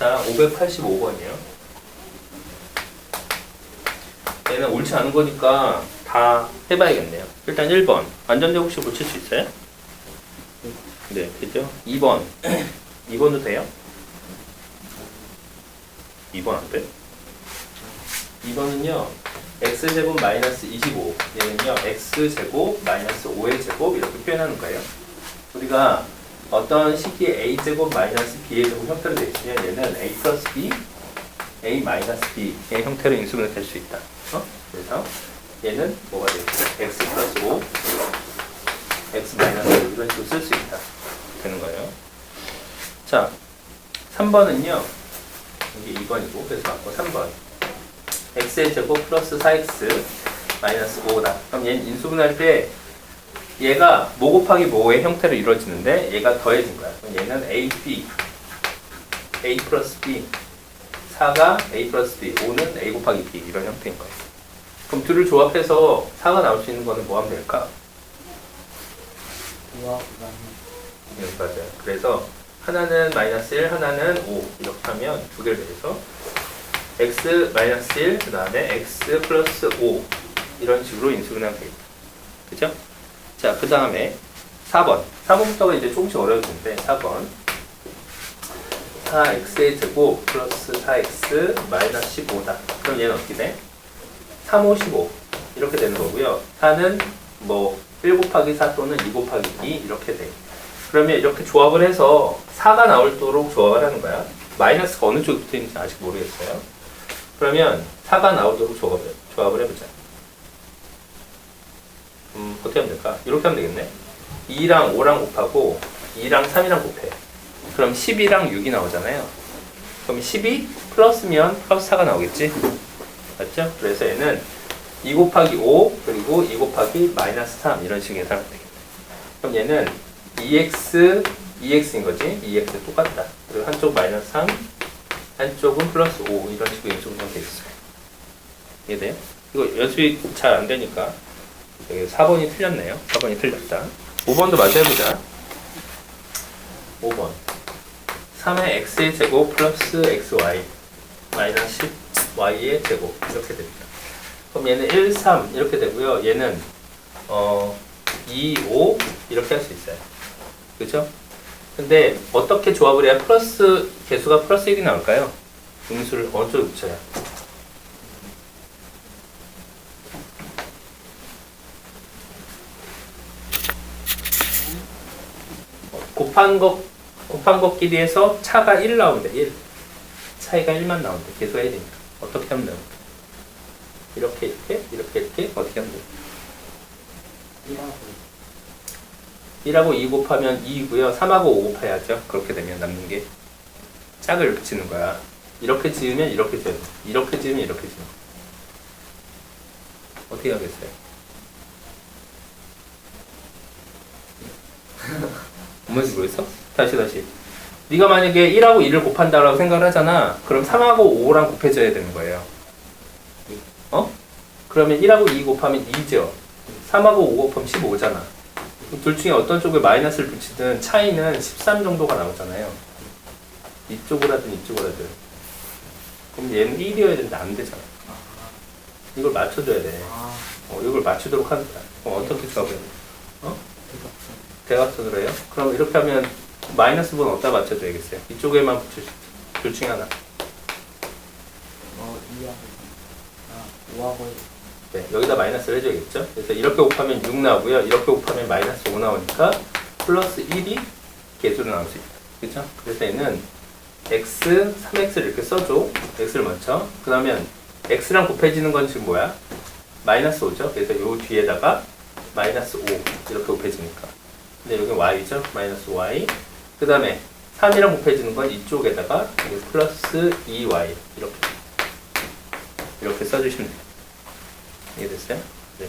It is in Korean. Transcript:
자, 585번이에요. 얘는 옳지 않은 거니까 다 해봐야겠네요. 일단 1번. 안전대 혹시 고칠 수 있어요? 네, 되죠? 2번. 2번도 돼요? 2번 안 돼? 2번은요, x제곱 마이너스 25. 얘는요, x제곱 마이너스 5의 제곱 이렇게 표현하는 거예요. 우리가 어떤 식이 a제곱 마이너스 b의 제곱 형태로 되어 있으면 얘는 a 플러스 b, a 마이너스 b의 형태로 인수분해 될수 있다. 어? 그래서 얘는 뭐가 되겠어? x 플러스 5, x 마이너스 5 이런 식으로 쓸 수 있다. 되는 거예요. 자, 3번은요. 이게 2번이고 그래서 맞고 3번. x의 제곱 플러스 4x 마이너스 5다. 그럼 얘는 인수분할 때 얘가 모 곱하기 모의 형태로 이루어지는데 얘가 더해진 거야. 얘는 AB, A 플러스 B, 4가 A 플러스 B, 5는 A 곱하기 B 이런 형태인 거예요. 그럼 둘을 조합해서 4가 나올 수 있는 거는 뭐 하면 될까? 네, 맞아요. 그래서 하나는 마이너스 1, 하나는 5 이렇게 하면 두 개를 내서 x 마이너스 1, 그 다음에 x 플러스 5 이런 식으로 인수분해하면 되겠다. 그죠? 자, 그 다음에 4번. 4번부터가 이제 조금씩 어려워지는데 4번. 4x의 제곱 플러스 4x 마이너스 15다. 그럼 얘는 어떻게 돼? 3, 5, 15 이렇게 되는 거고요. 4는 뭐 1 곱하기 4 또는 2 곱하기 2 이렇게 돼. 그러면 이렇게 조합을 해서 4가 나오도록 조합을 하는 거야. 마이너스가 어느 쪽에 붙어 있는지 아직 모르겠어요. 그러면 4가 나오도록 조합을, 조합을 해보자. 음, 어떻게 하면 될까? 이렇게 하면 되겠네. 2랑 5랑 곱하고 2랑 3이랑 곱해. 그럼 12랑 6이 나오잖아요. 그럼 12 플러스면 플러스 4가 나오겠지? 맞죠? 그래서 얘는 2 곱하기 5 그리고 2 곱하기 마이너스 3 이런 식의 계산하면 되겠다. 그럼 얘는 2x, 2x인 거지? 2x 똑같다. 그리고 한쪽 마이너스 3, 한쪽은 플러스 5 이런 식으로 인수분해하면 되겠어요. 이해돼요? 이거 연습이 잘 안 되니까 여기 4번이 틀렸네요. 4번이 틀렸다. 5번도 마저 해보자. 5번. 3의 x의 제곱 플러스 xy 마이너스 10y의 제곱 이렇게 됩니다. 그럼 얘는 1, 3 이렇게 되고요. 얘는 어 2, 5 이렇게 할 수 있어요. 그죠? 근데 어떻게 조합을 해야 플러스 개수가 플러스 1이 나올까요? 음수를 어느 쪽에 붙여야? 어, 곱한 것 곱한 것끼리 해서 차가 1 나온대 1 차이가 1만 나온대 개수가 1이니까 어떻게 하면 돼요? 이렇게 이렇게 이렇게 이렇게 어떻게 하면 돼요? 1하고 1하고 2 곱하면 2이고요. 3하고 5 곱해야죠. 그렇게 되면 남는 게 짝을 이렇게 치는 거야. 이렇게 지으면 이렇게 지어야 돼. 이렇게 지으면 이렇게 지어. 어떻게 하겠어요? 뭔지 모르겠어? 다시 다시. 네가 만약에 1하고 2를 곱한다라고 생각을 하잖아. 그럼 3하고 5랑 곱해져야 되는 거예요. 어? 그러면 1하고 2 곱하면 2죠. 3하고 5 곱하면 15잖아. 둘 중에 어떤 쪽에 마이너스를 붙이든 차이는 13 정도가 나오잖아요. 이쪽으로 하든 이쪽으로 하든. 그럼 얘는 1이어야 되는데 안 되잖아. 이걸 맞춰줘야 돼. 아 어, 이걸 맞추도록 하는 거야. 어, 어떻게 조합해야 돼? 어? 대각선 으로 해요? 그럼 이렇게 하면 마이너스 분 어디다 맞춰줘야겠어요? 이쪽에만 있죠. 둘 중에 하나. 어 2하고 아 5하고 네, 여기다 마이너스를 해줘야겠죠? 그래서 이렇게 곱하면 6 나오고요. 이렇게 곱하면 마이너스 5 나오니까 플러스 1이 개수로 나올 수 있다. 그죠? 그래서 얘는 x, 3x를 이렇게 써줘. x를 먼저. 그러면 x랑 곱해지는 건 지금 뭐야? 마이너스 5죠? 그래서 요 뒤에다가 마이너스 5 이렇게 곱해지니까. 근데 여기 y죠? 마이너스 y. 그 다음에 3이랑 곱해지는 건 이쪽에다가 여기 플러스 2y 이렇게 이렇게 써주시면 돼요. 이해됐어요? 네.